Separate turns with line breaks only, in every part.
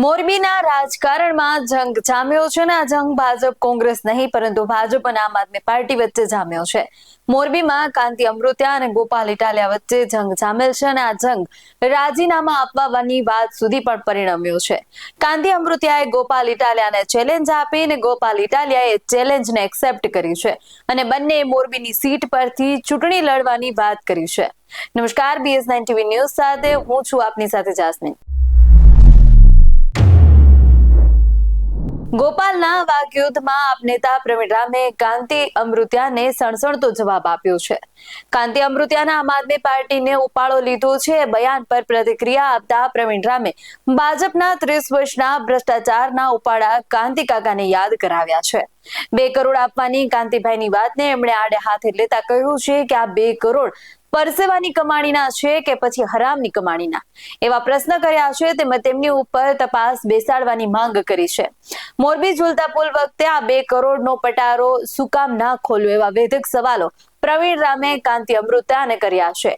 મોરબીના રાજકારણમાં જંગ જામ્યો છે અને આ જંગ ભાજપ કોંગ્રેસ નહીં, પરંતુ ભાજપ અને આમ આદમી પાર્ટી વચ્ચે જામ્યો છે. મોરબીમાં કાંતિ અમૃત્યા અને ગોપાલ ઇટાલિયા વચ્ચે જંગ જામેલ છે અને આ જંગ રાજીનામા આપવાની વાત સુધી પણ પરિણમ્યો છે. કાંતિ અમૃત્યાએ ગોપાલ ઇટાલિયાને ચેલેન્જ આપી અને ગોપાલ ઇટાલિયાએ ચેલેન્જને એક્સેપ્ટ કરી છે અને બંને મોરબીની સીટ પરથી ચૂંટણી લડવાની વાત કરી છે. નમસ્કાર બીએસ નાઇન ટીવી ન્યૂઝ સાથે હું છું આપની સાથે જાસ્મીન. ગોપાલના વાકયુદ્ધમાં આપ નેતા પ્રવીણ રામે કાંતિ અમૃત્યાને સણસણતો જવાબ આપ્યો છે. કાંતિ અમૃત્યાના આમ આદમી પાર્ટીને ઉપાડો લીધો છે. બયાન પર પ્રતિક્રિયા આપતા પ્રવીણ રામે ભાજપના ત્રીસ વર્ષના ભ્રષ્ટાચારના ઉપાડા કાંતિ કાકાને યાદ કરાવ્યા છે. બે કરોડ આપવાની કાંતિભાઈની વાતને એમણે આડે હાથે લેતા કહ્યું છે કે આ બે કરોડ પરસેવાની કમાણીના છે કે પછી હરામની કમાણીના? એવા પ્રશ્ન કર્યા છે, તેમજ તેમની ઉપર તપાસ બેસાડવાની માંગ કરી છે. મોરબી ઝુલતા પુલ વખતે આ બે કરોડનો પટારો શું કામ ના ખોલ્યો એવા વેધક સવાલો પ્રવીણ રામે કાંતિ અમૃતાને કર્યા છે.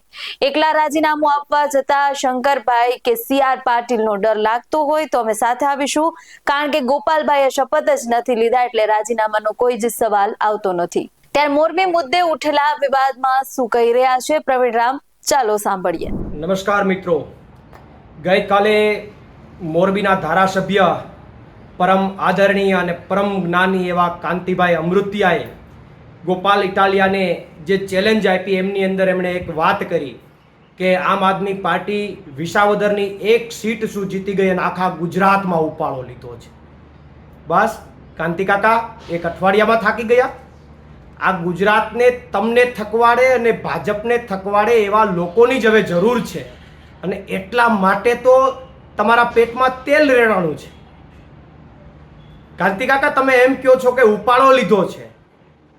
એકલા રાજીનામું આપવા જતા શંકરભાઈ કે સી પાટીલનો ડર લાગતો હોય તો અમે સાથે આવીશું, કારણ કે ગોપાલભાઈએ શપથ જ નથી લીધા એટલે રાજીનામાનો કોઈ જ સવાલ આવતો નથી. ત્યારે મોરબી મુદ્દે ઉઠેલા વિવાદમાં શું કહી રહ્યા છે પ્રવીણ રામ? ચાલો સાંભળીએ.
નમસ્કાર મિત્રો. ગઈકાલે મોરબીના ધારાસભ્ય પરમ આદરણીય અને પરમ જ્ઞાની એવા કાંતિભાઈ અમૃતિયાએ ગોપાલ ઇટાલિયાને જે ચેલેન્જ આપી એમની અંદર એમણે એક વાત કરી કે આમ આદમી પાર્ટી વિસાવદરની એક સીટ શું જીતી ગઈ અને આખા ગુજરાતમાં ઉપાડો લીધો છે. બસ કાંતિકાકા એક અઠવાડિયામાં થાકી ગયા. આ ગુજરાતને તમને થકવાડે અને ભાજપને થકવાડે એવા લોકોની જ હવે જરૂર છે. અને એટલા માટે તો તમારા પેટમાં તેલ રેડાણું છે. કાંતિકાકા તમે એમ કહો છો કે ઉપાડો લીધો છે.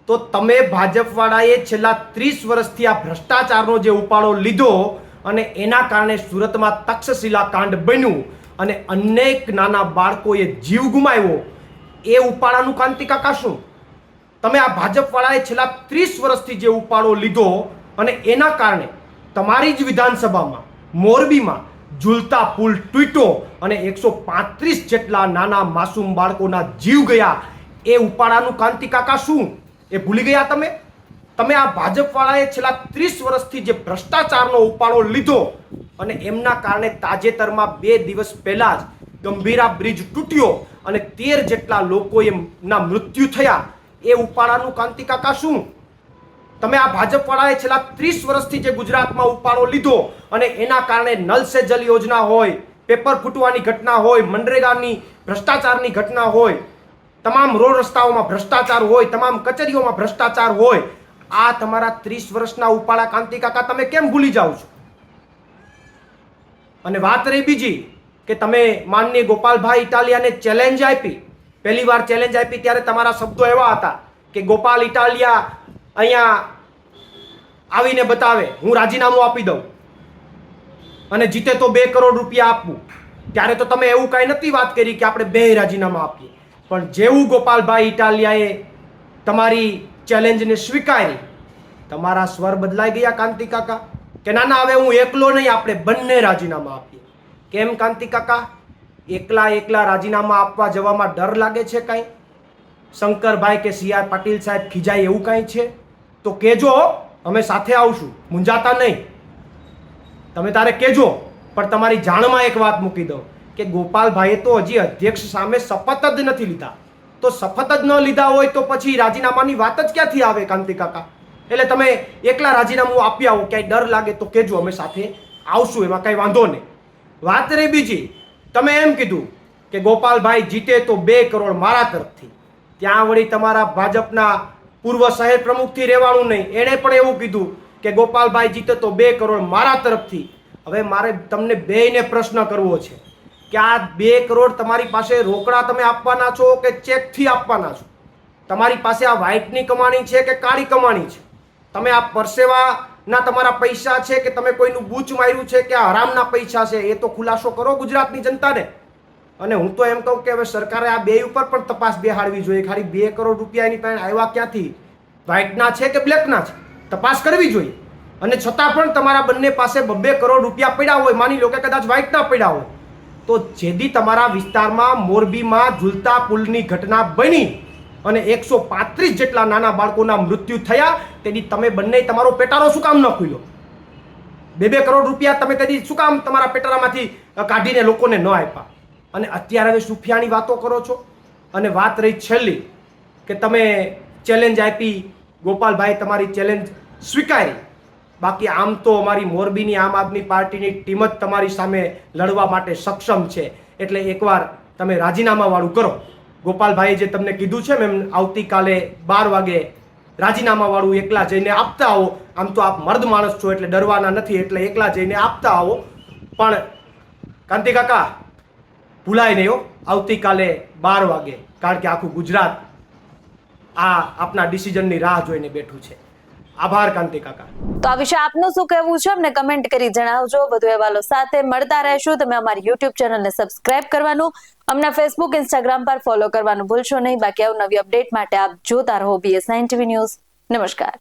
તો તમે ભાજપવાળાએ છેલ્લા ત્રીસ વર્ષથી આ ભ્રષ્ટાચારનો જે ઉપાડો લીધો અને એના કારણે સુરતમાં તક્ષશિલા કાંડ બન્યું અને અનેક નાના બાળકોએ જીવ ગુમાવ્યો, એ ઉપાડાનું કાંતિકા કાકા શું? તમે આ ભાજપવાળાએ છેલ્લા ત્રીસ વર્ષથી જે ઉપાડો લીધો અને એના કારણે તમારી જ વિધાનસભામાં, મોરબીમાં ઝૂલતા પુલ તૂટ્યો અને એકસો પાંત્રીસ જેટલા નાના માસૂમ બાળકોના જીવ ગયા, એ ઉપાડાનું કાંતિકા કાકા શું? એ ભૂલી ગયા તમે? તમે આ ભાજપવાળાએ છેલ્લા ત્રીસ વર્ષથી જે ભ્રષ્ટાચારનો ઉપાડો લીધો અને એમના કારણે તાજેતરમાં બે દિવસ પહેલા જ ગંભીરા બ્રિજ તૂટ્યો અને તેર જેટલા લોકો એમના મૃત્યુ થયા. એ ઉપાડાનું કાંતિ કાકા શું? તમે આ ભાજપવાળાએ છેલ્લા ત્રીસ વર્ષથી જે ગુજરાતમાં ઉપાડો લીધો અને એના કારણે નલ સે જલ યોજના હોય, પેપર ફૂટવાની ઘટના હોય, મનરેગાની ભ્રષ્ટાચારની ઘટના હોય તમામ રોડ રસ્તાઓમાં ભ્રષ્ટાચાર હોય, તમામ કચેરીઓમાં ભ્રષ્ટાચાર હોય, આ તમારા ત્રીસ વર્ષના ઉપાડા કાંતિ કાકા, તમે કેમ ભૂલી જાઓ છો? અને વાત રહી બીજી, કે તમે માનનીય ગોપાલભાઈ ઇટાલિયાને ચેલેન્જ આપી, પહેલી વાર ચેલેન્જ આપી ત્યારે તમારા શબ્દો એવા હતા કે ગોપાલ ઇટાલિયા અહીંયા આવીને બતાવે, હું રાજીનામું આપી દઉં અને જીતે તો બે કરોડ રૂપિયા આપવું. ત્યારે તો તમે એવું કાંઈ નથી વાત કરી કે આપણે બે રાજીનામા આપીએ. પણ જેવું ગોપાલભાઈ ઇટાલિયાએ તમારી ચેલેન્જને સ્વીકારી, તમારા સ્વર બદલાઈ ગયા કાંતિ કાકા? કે ના ના હવે હું એકલો નહીં, આપણે બંને રાજીનામા આપીએ. કેમ કાંતિ કાકા? એકલા એકલા રાજીનામા આપવા જવામાં ડર લાગે છે કાંઈ? શંકરભાઈ કે સી આર પાટીલ સાહેબ ખીજાય એવું કાંઈ છે? તો કેજો, અમે સાથે આવશું, મૂંઝાતા નહીં. તમે તારે કેજો, પણ તમારી જાણમાં એક વાત મૂકી દઉં. કે ગોપાલભાઈએ તો હજી અધ્યક્ષ સામે શપથ જ નથી લીધા. તો શપથ જ ન લીધા હોય તો પછી રાજીનામાની વાત જ ક્યાંથી આવે કાંતિ કાકા? એટલે તમે એકલા રાજીનામું આપી આવો, ક્યાંય ડર લાગે તો કહેજો અમે સાથે આવશું, એમાં કાંઈ વાંધો નહીં. વાત રહી બીજી. તમે એમ કીધું કે ગોપાલભાઈ જીતે તો બે કરોડ મારા તરફથી. ત્યાં વળી તમારા ભાજપના પૂર્વ શહેર પ્રમુખથી રહેવાનું નહીં. એણે પણ એવું કીધું કે ગોપાલભાઈ જીતે તો બે કરોડ મારા તરફથી. હવે મારે તમને બેયને પ્રશ્ન કરવો છે. કે આ બે કરોડ તમારી પાસે રોકડા તમે આપવાના છો કે ચેકથી આપવાના છો? તમારી પાસે આ વ્હાઇટની કમાણી છે કે કાળી કમાણી છે? તમે આ પરસેવાના તમારા પૈસા છે કે તમે કોઈનું બૂચ માર્યું છે કે આ હરામના પૈસા છે? એ તો ખુલાસો કરો ગુજરાતની જનતાને. અને હું તો એમ કહું કે હવે સરકારે આ બે ઉપર પણ તપાસ બેહાડવી જોઈએ. ખાલી બે કરોડ રૂપિયા એની પાસે આવ્યા ક્યાંથી? વ્હાઇટના છે કે બ્લેકના છે? તપાસ કરવી જોઈએ. અને છતાં પણ તમારા બંને પાસે બબ્બે કરોડ રૂપિયા પડ્યા હોય, માની લો કે કદાચ વ્હાઇટના પડ્યા હોય તો જેદી તમારા વિસ્તારમાં મોરબીમાં ઝૂલતા પુલની ઘટના બની અને એકસો પાંત્રીસ જેટલા નાના બાળકોના મૃત્યુ થયા તેની તમે બંને તમારો પેટારો શું કામ ન ખુલ્યો? બે બે કરોડ રૂપિયા તમે તેથી શું કામ તમારા પેટારામાંથી કાઢીને લોકોને ન આપ્યા? અને અત્યારે હવે સુફિયાની વાતો કરો છો? અને વાત રહી છેલ્લી, કે તમે ચેલેન્જ આપી, ગોપાલભાઈ તમારી ચેલેન્જ સ્વીકારી. બાકી આમ તો અમારી મોરબીની આમ આદમી પાર્ટીની ટીમ જ તમારી સામે લડવા માટે સક્ષમ છે. એટલે એકવાર તમે રાજીનામાવાળું કરો. ગોપાલભાઈએ જે તમને કીધું છે મેમ આવતીકાલે બાર વાગે રાજીનામાવાળું એકલા જઈને આપતા આવો. આમ તો આપ મર્દ માણસ છો એટલે ડરવાના નથી, એટલે એકલા જઈને આપતા આવો. પણ કાંતિ કાકા, ભૂલાય નહીં આવતીકાલે બાર વાગે. કારણ કે આખું ગુજરાત આ આપના ડિસિઝનની રાહ જોઈને બેઠું છે. આભાર કાંતિ કાકા.
તો આ વિશે આપનું શું કહેવું છે? અમને કમેન્ટ કરી જણાવજો. વધુ અહેવાલો સાથે મળતા રહેશું. તમે અમારી યુટ્યુબ ચેનલને સબસ્ક્રાઇબ કરવાનું, અમને ફેસબુક ઇન્સ્ટાગ્રામ પર ફોલો કરવાનું ભૂલશો નહીં. બાકી આવું નવી અપડેટ માટે આપ જોતા રહો બીએસ નાઇન ટીવી ન્યૂઝ નમસ્કાર.